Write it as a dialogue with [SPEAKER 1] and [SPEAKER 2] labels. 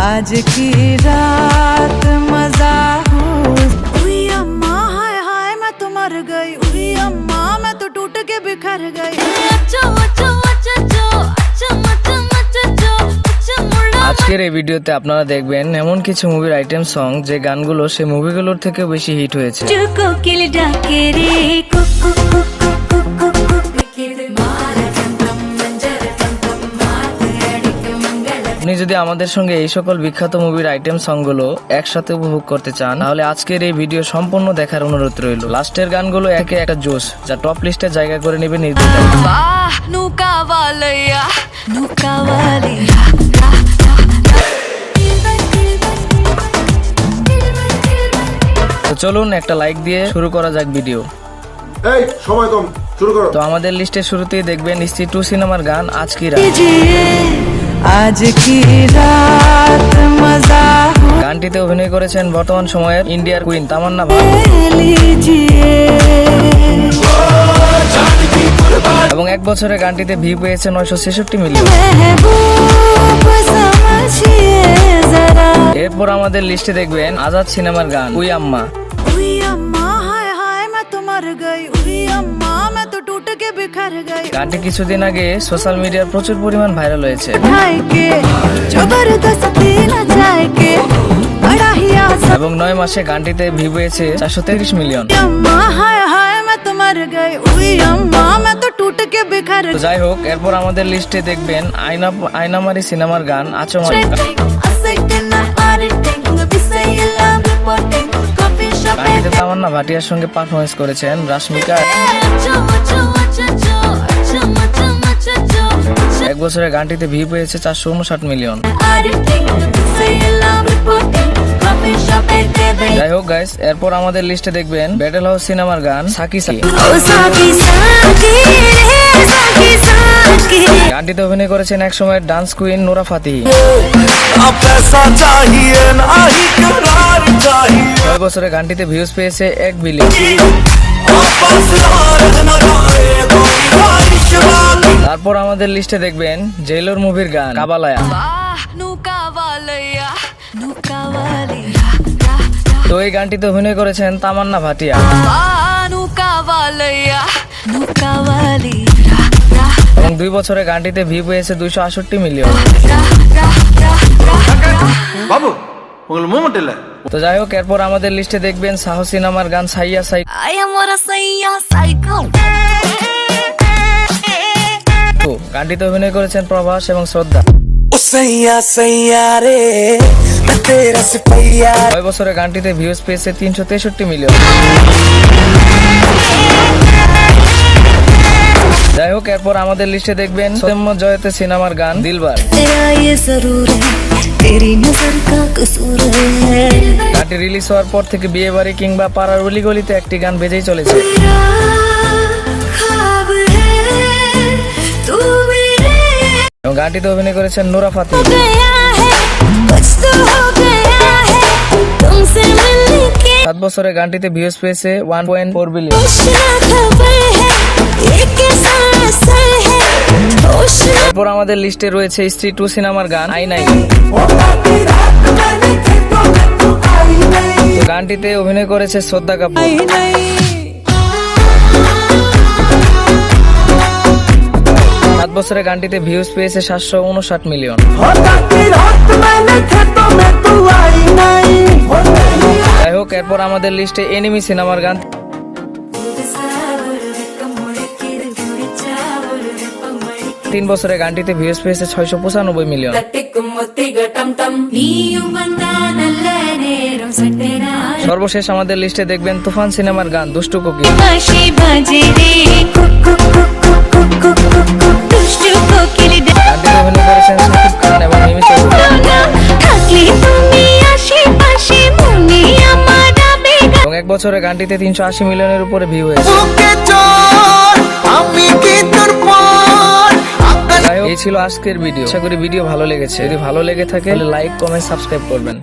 [SPEAKER 1] आज की रात मजा हो उई अम्मा हाय हाय मैं तो मर गई उई अम्मा मैं तो टूट के बिखर गई
[SPEAKER 2] আজকের এই ভিডিওতে আপনারা দেখবেন এমন কিছু মুভির আইটেম সং যে গানগুলো সেই মুভিগুলোর থেকে বেশি হিট হয়েছে আপনি যদি আমাদের সঙ্গে এই সকল বিখ্যাত মুভির আইটেম সংগুলো একসাথে উপভোগ করতে চান তাহলে আজকের এই ভিডিও সম্পূর্ণ দেখার অনুরোধ রইল। লাস্টের গানগুলো একে একটা জোশ যা টপ লিস্টে জায়গা করে নেবে চলুন একটা লাইক দিয়ে শুরু করা যাক ভিডিও
[SPEAKER 3] সময় কম শুরু করো।
[SPEAKER 2] তো আমাদের লিস্টের শুরুতেই দেখবেন স্ত্রী টু সিনেমার গান আজকিরা আজ কি রাত?
[SPEAKER 1] মজা
[SPEAKER 2] গানটিতে অভিনয় করেছেন বর্তমান সময়ের ইন্ডিয়ার কুইন তামান্না এবং এক বছরে গানটিতে ভিউ পেয়েছে নয়শো ছেষট্টি মিলিয়ন। এরপর আমাদের লিস্টে দেখবেন আজাদ সিনেমার গান উই আম্মা।
[SPEAKER 1] উই আম্মা হায় হায় মা তোমার গই উই আম্মা।
[SPEAKER 2] গানটি কিছুদিন আগে সোশ্যাল মিডিয়ায় প্রচুর পরিমাণ ভাইরাল হয়েছে। এবং নয় মাসে গানটিতে ভিউ চারশো মিলিয়ন যাই হোক এরপর আমাদের লিস্টে দেখবেন আয়না আয়নামারি সিনেমার গান আচমারি তামান্না ভাটিয়ার সঙ্গে পারফরমেন্স করেছেন রাশমিকা। এক বছরে গানটিতে ভিউ পেয়েছে চারশো উনষাট মিলিয়ন যাই হোক গাইস এরপর আমাদের লিস্টে দেখবেন ব্যাটেল হাউস সিনেমার গান সাকি সাকি গানটিতে অভিনয় করেছেন এক সময় ডান্স কুইন নোরা
[SPEAKER 4] ফাতি।
[SPEAKER 2] ছয় বছরে গানটিতে ভিউজ পেয়েছে এক বিলিয়ন তারপর আমাদের লিস্টে দেখবেন জেলোর মুভির গান কাবালায়া। তো এই গানটিতে অভিনয় করেছেন তামান্না ভাটিয়া। এবং দুই বছরে গানটিতে ভিউ পেয়েছে দুইশো আষট্টি মিলিয়ন
[SPEAKER 3] বাবু
[SPEAKER 2] তো যাই হোক এরপর আমাদের লিস্টে দেখবেন সাহসী নামার গান সাইয়া সাই। গানটিতে অভিনয় করেছেন প্রভাস এবং শ্রদ্ধা। ছয় বছরে গানটিতে ভিউজ পেয়েছে তিনশো তেষট্টি মিলিয়ন হোক এরপর আমাদের লিস্টে দেখবেন সৌম্য জয়তে সিনেমার গান। দিলবার। গানটি রিলিজ হওয়ার পর থেকে বিয়ে বাড়ি কিংবা পাড়ার অলিগলিতে একটি গান বেজেই চলেছে। গানটিতে অভিনয় করেছেন নোরা ফাতে সাত বছরে গানটিতে ভিউস পেয়েছে ওয়ান পয়েন্ট ফোর বিলিয়ন এরপর আমাদের লিস্টে রয়েছে স্ত্রী টু সিনেমার গান আই নাই গানটিতে অভিনয় করেছে শ্রদ্ধা কাপুর। সাত বছরের গানটিতে ভিউজ পেয়েছে সাতশো উনষাট মিলিয়ন যাই হোক এরপর আমাদের লিস্টে এনিমি সিনেমার গান। তিন বছরে গানটিতে ভিউস পেয়েছে ছয়শো পঁচানব্বই মিলিয়ন সর্বশেষ আমাদের লিস্টে দেখবেন তুফান সিনেমার গান, দুষ্টু
[SPEAKER 5] কুকি
[SPEAKER 2] এবং এবং এক বছরে গানটিতে তিনশো আশি মিলিয়নের উপরে ভিউ হয়েছে। ছিল আজকের ভিডিও আশা করি ভিডিও ভালো লেগেছে। যদি ভালো লেগে থাকে লাইক কমেন্ট সাবস্ক্রাইব করবেন।